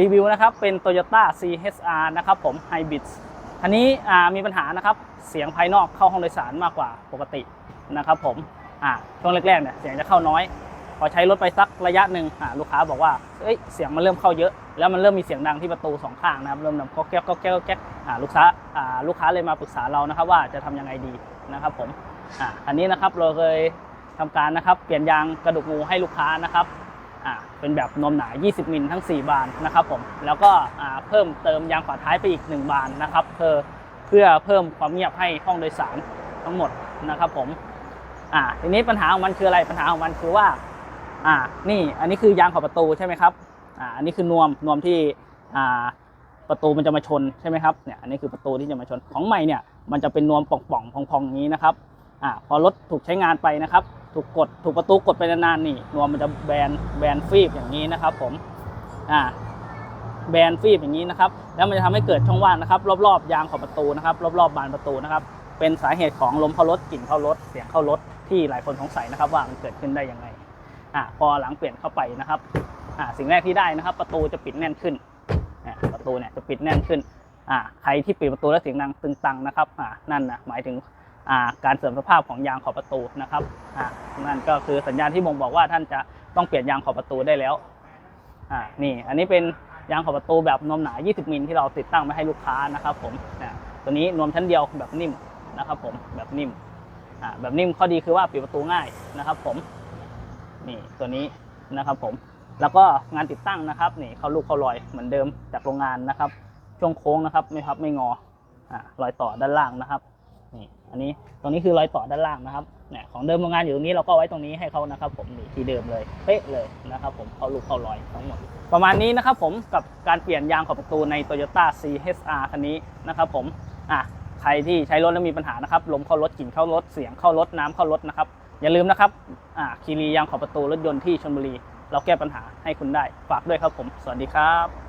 รีวิวนะครับเป็น Toyota CHR นะครับผม Hybrid คันนี้มีปัญหานะครับเสียงภายนอกเข้าห้องโดยสารมากกว่าปกตินะครับผมช่วงแรกๆเนี่ยเสียงจะเข้าน้อย พอใช้รถไปสักระยะหนึ่งลูกค้าบอกว่าเอ้ยเสียงมันเริ่มเข้าเยอะ แล้วมันเริ่มมีเสียงดังที่ประตูสองข้างนะครับเริ่มดังก็แก๊กก็แก๊กก็แก๊กลูกค้าลูกค้าเลยมาปรึกษาเรานะครับว่าจะทำยังไงดีนะครับผมอ่าอันนี้นะครับเราเคยทำการนะครับเปลี่ยนยางกระดูกงูให้ลูกค้านะครับ เป็นแบบนมหนา 20 มิลทั้ง 4 บานนะครับผม แล้วก็เพิ่มเติมยางฝาท้ายไปอีก 1 บานนะครับเพื่อเพื่อเพิ่มความเงียบให้ห้องโดยสารทั้งหมดนะครับผมอ่าทีนี้ปัญหาของมันคืออะไรปัญหาของมันคือว่าอ่านี่อันนี้คือยางขอบประตูใช่ไหมครับอ่าอันนี้คือนวมนวมที่อ่าประตูมันจะมาชนใช่ไหมครับเนี่ยอันนี้คือประตูที่จะมาชนของใหม่เนี่ยมันจะเป็นนวมป่องๆพองๆอย่างนี้นะครับอ่าพอรถถูกใช้งานไปนะครับ ถูกกดถูกประตูกดไปนานๆนี่นวมมันจะแบนแบนฟีบอย่างนี้นะครับ ผมอ่าแบนฟีบอย่างนี้นะครับ แล้วมันจะทำให้เกิดช่องว่างนะครับ รอบๆยางขอบประตูนะครับ รอบๆบานประตูนะครับ เป็นสาเหตุของลมเข้ารถกลิ่นเข้ารถเสียงเข้ารถที่หลายคนสงสัยนะครับ ว่ามันเกิดขึ้นได้ยังไงอะพอหลังเปลี่ยนเข้าไปนะครับอะสิ่งแรกที่ได้นะครับ ประตูจะปิดแน่นขึ้นอะประตูเนี่ยจะปิดแน่นขึ้นอะใครที่ปิดประตูแล้วเสียงดังตึงตังนะครับอะนั่นนะหมายถึง การเสื่อมสภาพของยางขอบประตูนะครับนั่นก็คือสัญญาณที่บ่งบอกว่าท่านจะต้องเปลี่ยนยางขอบประตูได้แล้วนี่อันนี้เป็นยางขอบประตูแบบนวมหนา 20 มิลที่เราติดตั้งไว้ให้ลูกค้านะครับผมตัวนี้นวมชั้นเดียวแบบนิ่มนะครับผมแบบนิ่มแบบนิ่มข้อดีคือว่าปิดประตูง่ายนะครับผมนี่ตัวนี้นะครับผมแล้วก็งานติดตั้งนะครับนี่เข้าลูกเข้ารอยเหมือนเดิมจากโรงงานนะครับ ช่วงโค้งนะครับ ไม่พับไม่งออรอยต่อด้านล่างนะครับ นี่อันนี้ตรงนี้คือรอยต่อด้านล่างนะครับเนี่ยของเดิมโรงงานอยู่ตรงนี้เราก็ไว้ตรงนี้ให้เขานะครับ ผมนี่ที่เดิมเลยเป๊ะเลยนะครับ ผมเข้าลูกเข้ารอยทั้งหมด ประมาณนี้นะครับ ผมกับการเปลี่ยนยางขอบประตูใน Toyota CHR คันนี้นะครับผมอะใครที่ใช้รถแล้วมีปัญหานะครับลมเข้ารถกลิ่นเข้ารถเสียงเข้ารถน้ำเข้ารถนะครับอย่าลืมนะครับอ่าคีรียางขอบประตูรถยนต์ที่ชลบุรี เราแก้ปัญหาให้คุณได้ฝากด้วยครับผม สวัสดีครับ